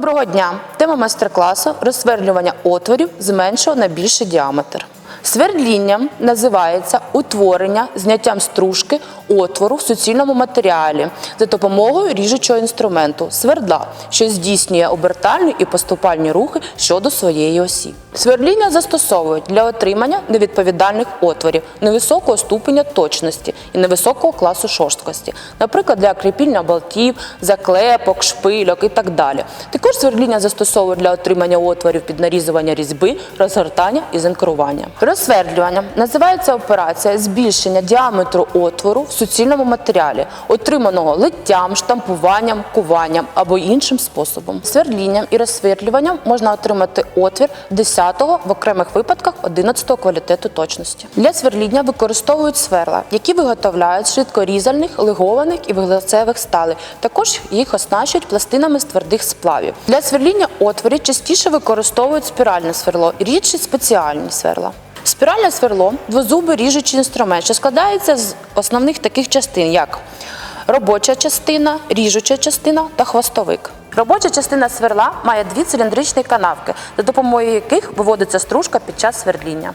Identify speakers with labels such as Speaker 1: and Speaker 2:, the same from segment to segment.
Speaker 1: Доброго дня! Тема майстер-класу розсверлювання отворів з меншого на більший діаметр. Свердлінням називається утворення зняттям стружки отвору в суцільному матеріалі за допомогою ріжучого інструменту свердла, що здійснює обертальні і поступальні рухи щодо своєї осі. Свердління застосовують для отримання невідповідальних отворів невисокого ступеня точності і невисокого класу шорсткості, наприклад, для кріпіння болтів, заклепок, шпильок і так далі. Також свердління застосовують для отримання отворів під нарізування різьби, розгортання і зенкрування. Розсвердлювання називається операція збільшення діаметру отвору в суцільному матеріалі, отриманого литтям, штампуванням, куванням або іншим способом. Свердлінням і розсверлюванням можна отримати отвір 10-го, в окремих випадках 11-го квалітету точності. Для сверління використовують сверла, які виготовляють з швидкорізальних, легованих і вуглецевих сталей. Також їх оснащують пластинами з твердих сплавів. Для сверління отворів частіше використовують спіральне сверло, рідше спеціальні сверла. Спіральне сверло двозубий ріжучий інструмент, що складається з основних таких частин, як робоча частина, ріжуча частина та хвостовик. Робоча частина сверла має дві циліндричні канавки, за допомогою яких виводиться стружка під час свердління.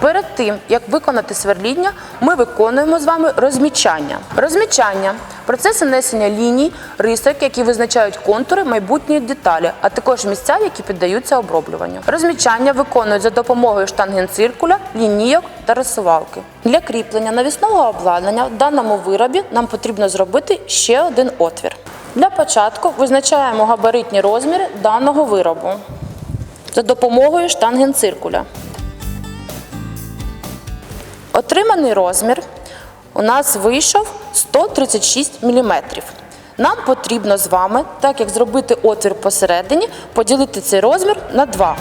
Speaker 1: Перед тим, як виконати свердління, ми виконуємо з вами розмічання. Розмічання процес нанесення ліній, рисок, які визначають контури майбутньої деталі, а також місця, які піддаються оброблюванню. Розмічання виконують за допомогою штангенциркуля, лінійок та розсувалки. Для кріплення навісного обладнання в даному виробі нам потрібно зробити ще один отвір. Для початку визначаємо габаритні розміри даного виробу за допомогою штангенциркуля. Отриманий розмір у нас вийшов 136 мм. Нам потрібно з вами, так як зробити отвір посередині, поділити цей розмір на 2.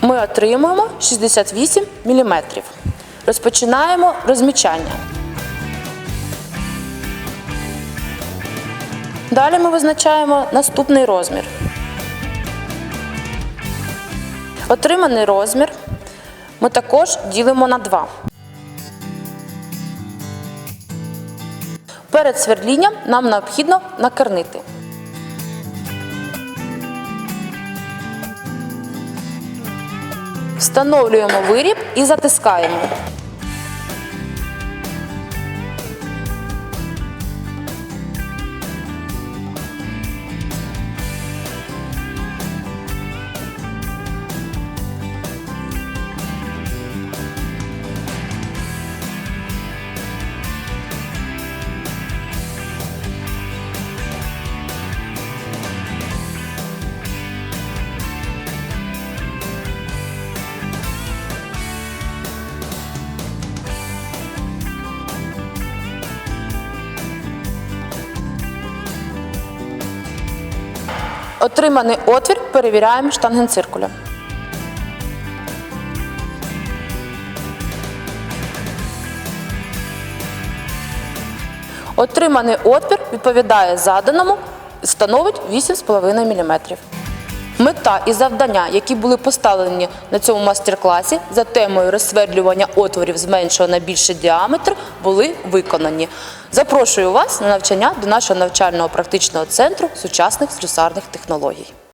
Speaker 1: Ми отримуємо 68 мм. Розпочинаємо розмічання. Далі ми визначаємо наступний розмір. Отриманий розмір ми також ділимо на 2. Перед свердлінням нам необхідно накернити. Встановлюємо виріб і затискаємо. Отриманий отвір перевіряємо штангенциркулем. Отриманий отвір відповідає заданому і становить 8,5 мм. Мета і завдання, які були поставлені на цьому майстер-класі за темою розсвердлювання отворів з меншого на більший діаметр, були виконані. Запрошую вас на навчання до нашого навчального практичного центру сучасних слюсарних технологій.